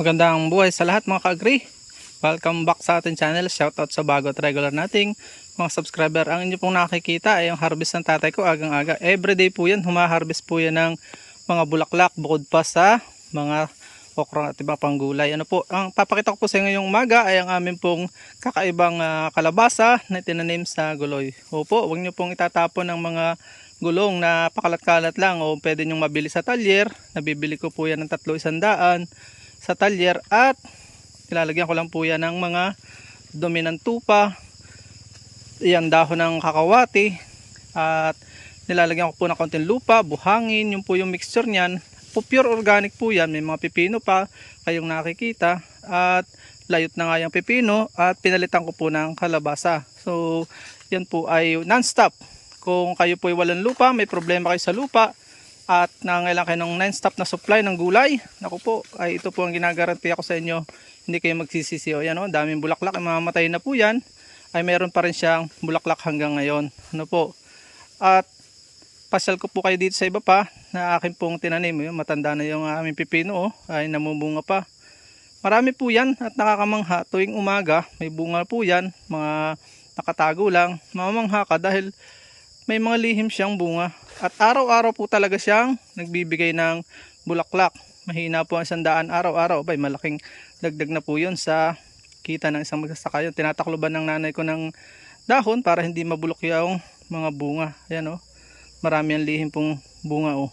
Magandang buhay sa lahat mga ka-agree. Welcome back sa ating channel. Shoutout sa bago at regular nating mga subscriber. Ang inyo pong nakikita ay yung harvest ng tatay ko agang-aga. Everyday po yan. Humaharvest po yan ng mga bulaklak bukod pa sa mga okra at ibang panggulay. Ano po, ang papakita ko po sa inyo ngayong umaga ay ang aming pong kakaibang ah, kalabasa na tinanim sa guloy. Opo, huwag nyo pong itatapon ng mga gulong na pakalat-kalat lang o pwede nyong mabili sa talyer. Nabibili ko po yan ng tatlo isandaan sa talyer at nilalagyan ko lang po yan ng mga dumi ng tupa, yan dahon ng kakawati at nilalagyan ko po ng konting lupa, buhangin, yung po yung mixture niyan. Po pure organic po yan, may mga pipino pa kayong nakikita at layot na nga yung pipino at pinalitan ko po ng kalabasa. So yan po ay non-stop. Kung kayo po ay walang lupa, may problema kayo sa lupa, at nangailangan kayo ng non-stop na supply ng gulay, naku po, ay ito po ang ginagaranti ako sa inyo. Hindi kayo magsisisi. O yan o, daming bulaklak, ay mamamatay na po yan. Ay meron pa rin siyang bulaklak hanggang ngayon. Ano po. At pasyal ko po kayo dito sa iba pa na akin pong tinanim. Matanda na yung aming pipino o, ay namumunga pa. Marami po yan at nakakamangha tuwing umaga. May bunga po yan, mga nakatago lang. Mamamangha ka dahil may mga lihim siyang bunga. At araw-araw po talaga siyang nagbibigay ng bulaklak. Mahina po ang sandaan araw-araw. Bay, malaking dagdag na po yun sa kita ng isang magsasaka yun. Tinatakloban ng nanay ko ng dahon para hindi mabulok yung mga bunga. Ayan o. Marami ang lihim pong bunga o.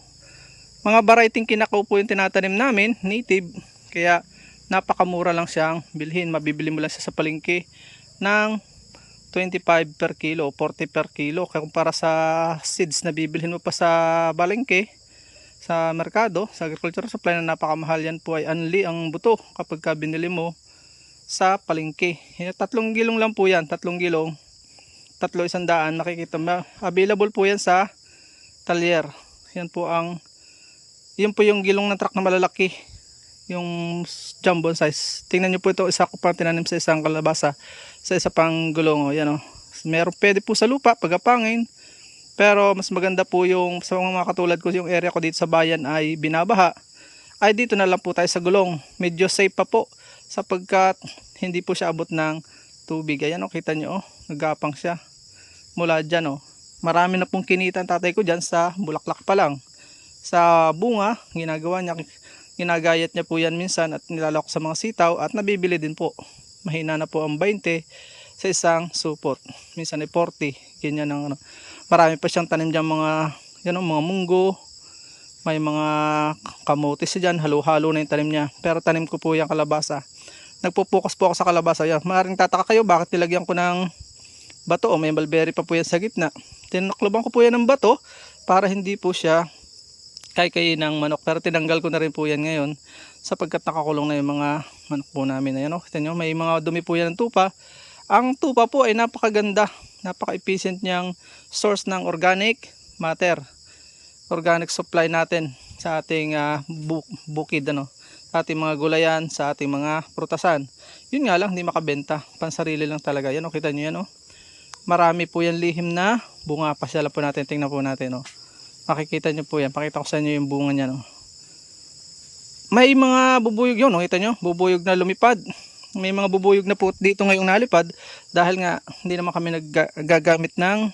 Mga variety kinakaw po yung tinatanim namin, native. Kaya napakamura lang siyang bilhin. Mabibili mo lang siya sa palengke ng 25 per kilo, 40 per kilo. Kumpara sa seeds na bibilhin mo pa sa balengke, sa merkado, sa agriculture supply na napakamahal yan po ay anli ang buto kapag ka binili mo sa palengke. Yan, Tatlong gilong lang po yan, tatlong gilong, tatlo isang daan, nakikita mo. Available po yan sa talyer. Yan po ang, yan po yung gilong ng truck na malalaki yung jumbo size. Tingnan niyo po ito, isa ko pa tinanim sa isang kalabasa, sa isa pang gulong. O, yan o. Meron pwede po sa lupa, pagapangin. Pero mas maganda po yung sa mga katulad ko, yung area ko dito sa bayan ay binabaha. Ay dito na lang po tayo sa gulong. Medyo safe pa po sapagkat hindi po siya abot ng tubig. Ayan o, kita nyo o, nagapang siya. Mula dyan o. Marami na pong kinita ang tatay ko dyan sa bulaklak pa lang. Sa bunga, ginagawa niya, ginagayat niya po yan minsan at nilalak sa mga sitaw at nabibili din po. Mahina na po ang 20 sa isang supot. Minsan ay 40. Ganyan ang ano. Marami pa siyang tanim dyan mga, yan mga munggo. May mga kamote siya dyan. Halo-halo na yung tanim niya. Pero tanim ko po yung kalabasa. Nagpo-focus po ako sa kalabasa. Yan. Maaaring tataka kayo bakit nilagyan ko ng bato. O may mulberry pa po yan sa gitna. Tinakloban ko po yan ng bato para hindi po siya kay ng manok. Pero tinanggal ko na rin po yan ngayon sapagkat nakakulong na yung mga manok po namin. Ayan o kita nyo may mga dumi po yan ng tupa. Ang tupa po ay napakaganda. Napaka efficient niyang source ng organic matter. Organic supply natin sa ating ah, bu- bukid ano sa ating mga gulayan sa ating mga prutasan yun nga lang hindi makabenta. Pansarili lang talaga. Yan o kita nyo yan o marami po yan lihim na. Bunga pasyala po natin tingnan po natin o makikita nyo po yan. Pakita ko sa inyo yung bunga niya no? May mga bubuyog yun no? kita nyo bubuyog na lumipad. May mga bubuyog na po dito ngayong nalipad dahil nga hindi naman kami naggagamit ng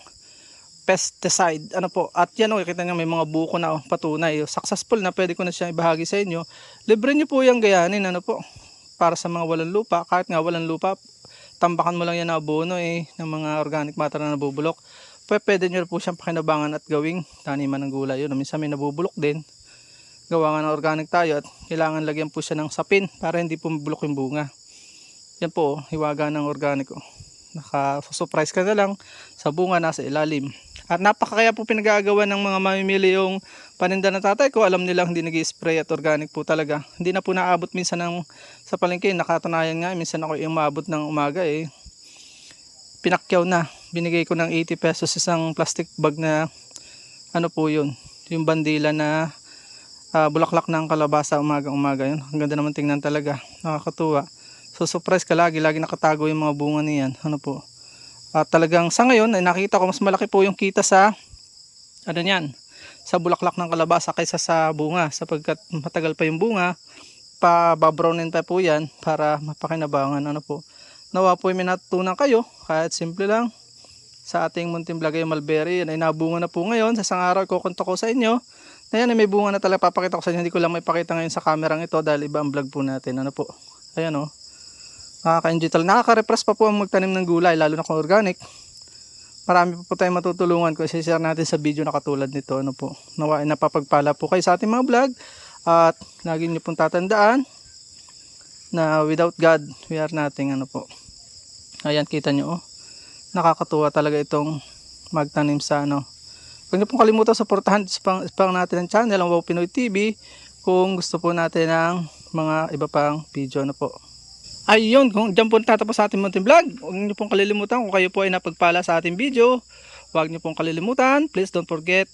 pesticide. Ano po? At yan o kita nyo may mga buko na oh, patunay. Oh, successful na pwede ko na siya ibahagi sa inyo. Libre nyo po yung gayanin ano po? Para sa mga walang lupa. Kahit nga walang lupa tambakan mo lang yan na abono eh ng mga organic matter na nabubulok pwede nyo po siyang pakinabangan at gawing taniman ng gulay. Yun minsan may nabubulok din. Gawa nga ng organic tayo at kailangan lagyan po siya ng sapin para hindi po mabulok yung bunga. Yan po oh, hiwaga ng organic oh. naka surprise ka na lang sa bunga nasa ilalim. At napakakaya po pinagagawa ng mga mamimili yung paninda na tatay ko. Alam nilang hindi nag spray at organic po talaga. Hindi na po naabot minsan ng sa palengke nakatunayan nga minsan ako yung maabot ng umaga eh. Pinakyaw na binigay ko ng 80 pesos isang plastic bag na ano po yun yung bandila na ah, bulaklak ng kalabasa umaga umaga yun ang ganda naman tingnan talaga nakakatuwa so surprise ka lagi lagi nakatago yung mga bunga niyan ano po at talagang sa ngayon ay nakita ko mas malaki po yung kita sa ano niyan sa bulaklak ng kalabasa kaysa sa bunga sapagkat matagal pa yung bunga Papababronin tayo po yan para mapakinabangan. Ano po. Nawa po may natutunan kayo. Kahit simple lang. Sa ating munting vlog ay mulberry. Yan ay nabunga na po ngayon. Sa isang araw kukunto ko sa inyo. Na yan ay may bunga na talaga papakita ko sa inyo. Hindi ko lang may pakita ngayon sa kamerang ito dahil iba ang vlog po natin. Ano po. Ayan o. Oh. Nakaka-enjoy talaga. Nakaka-repress pa po ang magtanim ng gulay lalo na kung organic. Marami pa po tayong matutulungan kung share natin sa video na katulad nito. Ano po. Nawa ay napapagpala po kayo sa ating mga vlog. At lagi niyo pong tatandaan na without God, we are nothing. Ano po. Ayan, kita nyo. Oh. Nakakatuwa talaga itong magtanim sa ano. Huwag niyo pong kalimutan suportahan spang, spang natin ang channel, ang Wow Pinoy TV. Kung gusto po natin ng mga iba pang video. Ano po. Ayun, kung dyan po tatapos sa ating munting vlog, huwag niyo pong kalilimutan kung kayo po ay napagpala sa ating video. Huwag niyo pong kalilimutan, please don't forget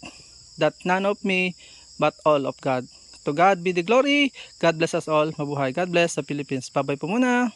that none of me but all of God. To God be the glory. God bless us all. Mabuhay. God bless sa Philippines. Bye-bye po muna.